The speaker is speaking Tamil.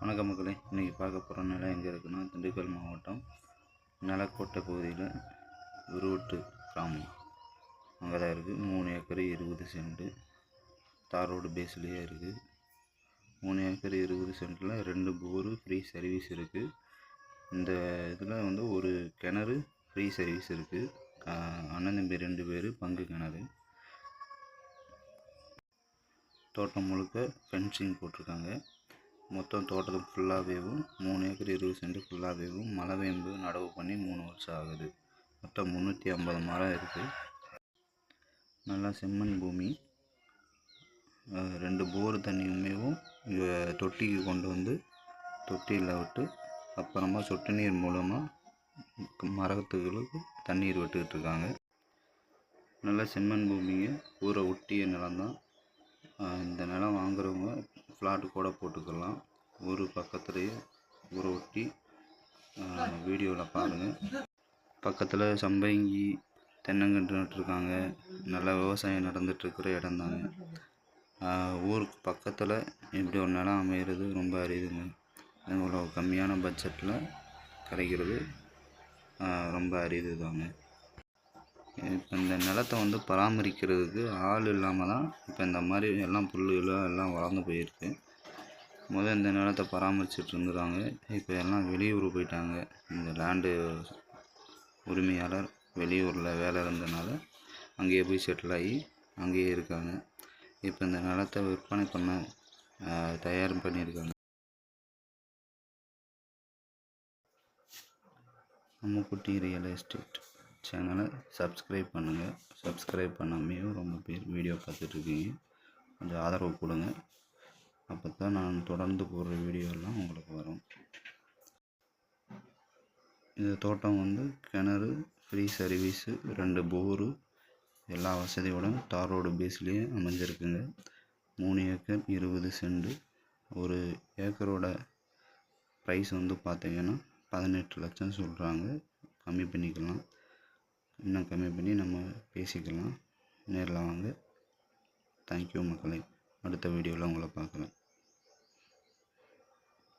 வணக்க மக்களே இன்றைக்கி பார்க்க போகிற நிலம் எங்கே இருக்குன்னா திண்டுக்கல் மாவட்டம் நிலக்கோட்டை பகுதியில் விருவட்டு கிராமம். அங்கே தான் இருக்குது மூணு ஏக்கர் இருபது சென்ட்டு தார் ரோடு பேஸ்லேயே இருக்குது மூணு ஏக்கர் இருபது சென்ட்டில் ரெண்டு போரு ஃப்ரீ சர்வீஸ் இருக்குது இந்த இதில் வந்து ஒரு கிணறு ஃப்ரீ சர்வீஸ் இருக்குது அண்ணன் தம்பி ரெண்டு பேர் பங்கு கிணறு. தோட்டம் முழுக்க ஃபென்சிங் போட்டிருக்காங்க. மொத்தம் தோட்டத்துக்கு ஃபுல்லாகவேவும் மூணு ஏக்கர் இருபது சென்ட் ஃபுல்லாகவேவும் மழை வேம்பு நடவு பண்ணி மூணு வருஷம் ஆகுது. மொத்தம் முந்நூற்றி ஐம்பது மரம் இருக்குது நல்லா செம்மண் பூமி. ரெண்டு போர் தண்ணியுமேவும் இங்கே தொட்டிக்கு கொண்டு வந்து தொட்டியில் விட்டு அப்புறமா சொட்டு நீர் மூலமாக மரத்துகளுக்கு தண்ணீர் விட்டுக்கிட்டு இருக்காங்க. நல்லா செம்மண் பூமிங்க. ஊரை ஒட்டிய நிலம்தான் இந்த நிலம் வாங்குறவங்க ஃப்ளாட்டு கூட போட்டுக்கலாம். ஊர் பக்கத்துலேயே ஊரை ஒட்டி வீடியோவில் பாருங்கள் பக்கத்தில் சம்பங்கி தென்னங்கன்று நட்டுருக்காங்க. நல்லா விவசாயம் நடந்துகிட்ருக்கிற இடம் தாங்க ஊருக்கு பக்கத்தில் இப்படி ஒரு நிலம் அமைகிறது ரொம்ப அரிதுங்க. இவ்வளோ கம்மியான பட்ஜெட்டில் கிடைக்கிறது ரொம்ப அரிது தாங்க இப்போ இந்த நிலத்தை வந்து பராமரிக்கிறதுக்கு ஆள் இல்லாமல் தான் இப்போ இந்த மாதிரி எல்லாம் புல்லுகளும் எல்லாம் வளர்ந்து போயிருக்கு. முதல் இந்த நிலத்தை பராமரிச்சுட்டு இருந்துறாங்க இப்போ எல்லாம் வெளியூர் போயிட்டாங்க. இந்த லேண்டு உரிமையாளர் வெளியூரில் வேலை இருந்தனால அங்கேயே போய் செட்டில் ஆகி அங்கேயே இருக்காங்க. இப்போ இந்த நிலத்தை விற்பனை பண்ண தயார் பண்ணியிருக்காங்க. அம்முக்குட்டி ரியல் எஸ்டேட் சேனலை சப்ஸ்கிரைப் பண்ணுங்கள் சப்ஸ்கிரைப் பண்ணாமையும் ரொம்ப பேர் வீடியோ பார்த்துட்ருக்கீங்க. கொஞ்சம் ஆதரவு கொடுங்க. அப்போ தான் நான் தொடர்ந்து போடுற வீடியோலாம் உங்களுக்கு வரும். இந்த தோட்டம் வந்து கிணறு ஃப்ரீ சர்வீஸு ரெண்டு போரு எல்லா வசதியோடும் தார் ரோடு பேஸ்லேயே அமைஞ்சிருக்குங்க. மூணு ஏக்கர் இருபது செண்டு ஒரு ஏக்கரோட ப்ரைஸ் வந்து பார்த்தீங்கன்னா பதினெட்டு லட்சம் சொல்கிறாங்க கம்மி பண்ணிக்கலாம். இன்னும் கம்மி பண்ணி நம்ம பேசிக்கலாம். நேரில் வாங்க. தேங்க்யூ மக்களே. அடுத்த வீடியோவில் உங்களை பார்க்குறேன்.